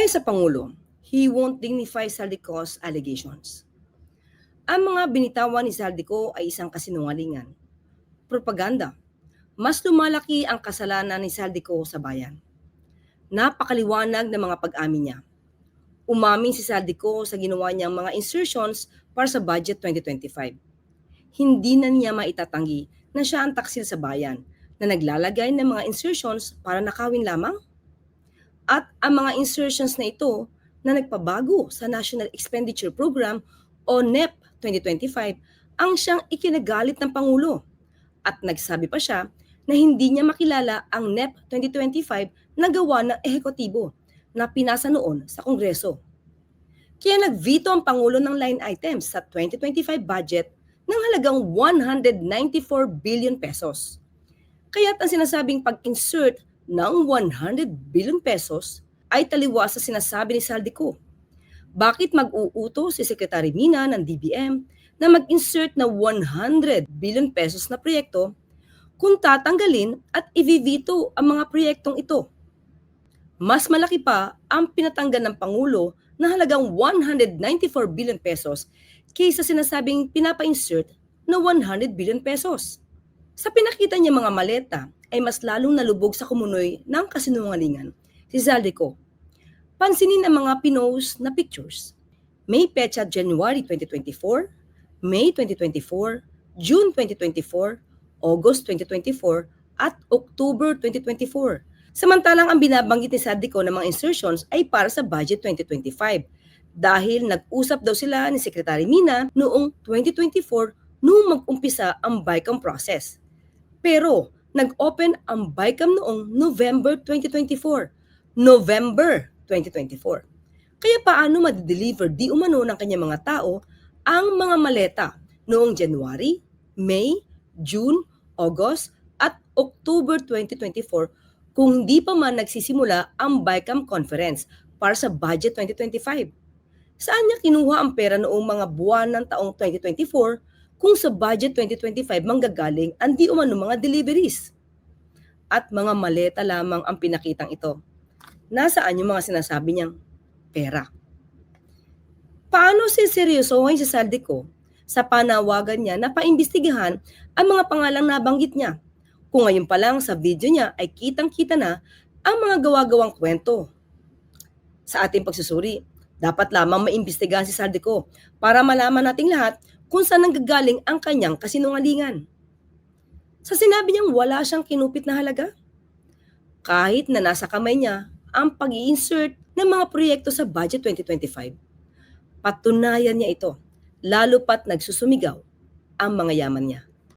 Ayon sa Pangulo, he won't dignify Saldico's allegations. Ang mga binitawan ni Saldico ay isang kasinungalingan. Propaganda. Mas lumalaki ang kasalanan ni Saldico sa bayan. Napakaliwanag ng mga pag-amin niya. Umamin si Saldico sa ginawa niyang mga insertions para sa budget 2025. Hindi na niya maitatanggi na siya ang taksil sa bayan na naglalagay ng mga insertions para nakawin lamang? At ang mga insertions na ito na nagpabago sa National Expenditure Program o NEP 2025 ang siyang ikinagalit ng Pangulo. At nagsabi pa siya na hindi niya makilala ang NEP 2025 na gawa ng ehekutibo na pinasa noon sa Kongreso. Kaya nagveto ang Pangulo ng line items sa 2025 budget ng halagang 194 billion pesos. Kaya't ang sinasabing pag-insert ng 100 billion pesos ay taliwas sa sinasabi ni Saldico. Bakit mag-uuto si Secretary Mina ng DBM na mag-insert na 100 billion pesos na proyekto kung tatanggalin at ivivito ang mga proyektong ito? Mas malaki pa ang pinatanggal ng Pangulo na halagang 194 billion pesos kaysa sinasabing pinapa-insert na 100 billion pesos. Sa pinakita niya mga maleta ay mas lalong nalubog sa kumunoy ng kasinungalingan si Zaldico. Pansinin ang mga pinost na pictures. May petsa January 2024, May 2024, June 2024, August 2024, at October 2024. Samantalang ang binabanggit ni Zaldico ng mga insertions ay para sa budget 2025 dahil nag-usap daw sila ni Secretary Mina noong 2024 noong mag-umpisa ang BICAM process. Pero nag-open ang BICAM noong November 2024. November 2024. Kaya paano madideliver di umano ng kanyang mga tao ang mga maleta noong January, May, June, August at October 2024 kung hindi pa man nagsisimula ang BICAM conference para sa budget 2025. Saan niya kinuha ang pera noong mga buwan ng taong 2024 kung sa budget 2025 manggagaling ang di umano mga deliveries? At mga maleta lamang ang pinakitang ito. Nasaan yung mga sinasabi niyang pera? Paano siseryosohin si Saldico sa panawagan niya na paimbestigahan ang mga pangalang nabanggit niya? Kung ngayon pa lang sa video niya ay kitang-kita na ang mga gawa-gawang kwento. Sa ating pagsusuri, dapat lamang maimbestigahan si Saldico para malaman nating lahat kung saan nanggagaling ang kanyang kasinungalingan. Sa sinabi niyang wala siyang kinupit na halaga, kahit na nasa kamay niya ang pag insert ng mga proyekto sa budget 2025, patunayan niya ito, lalo pat nagsusumigaw ang mga yaman niya.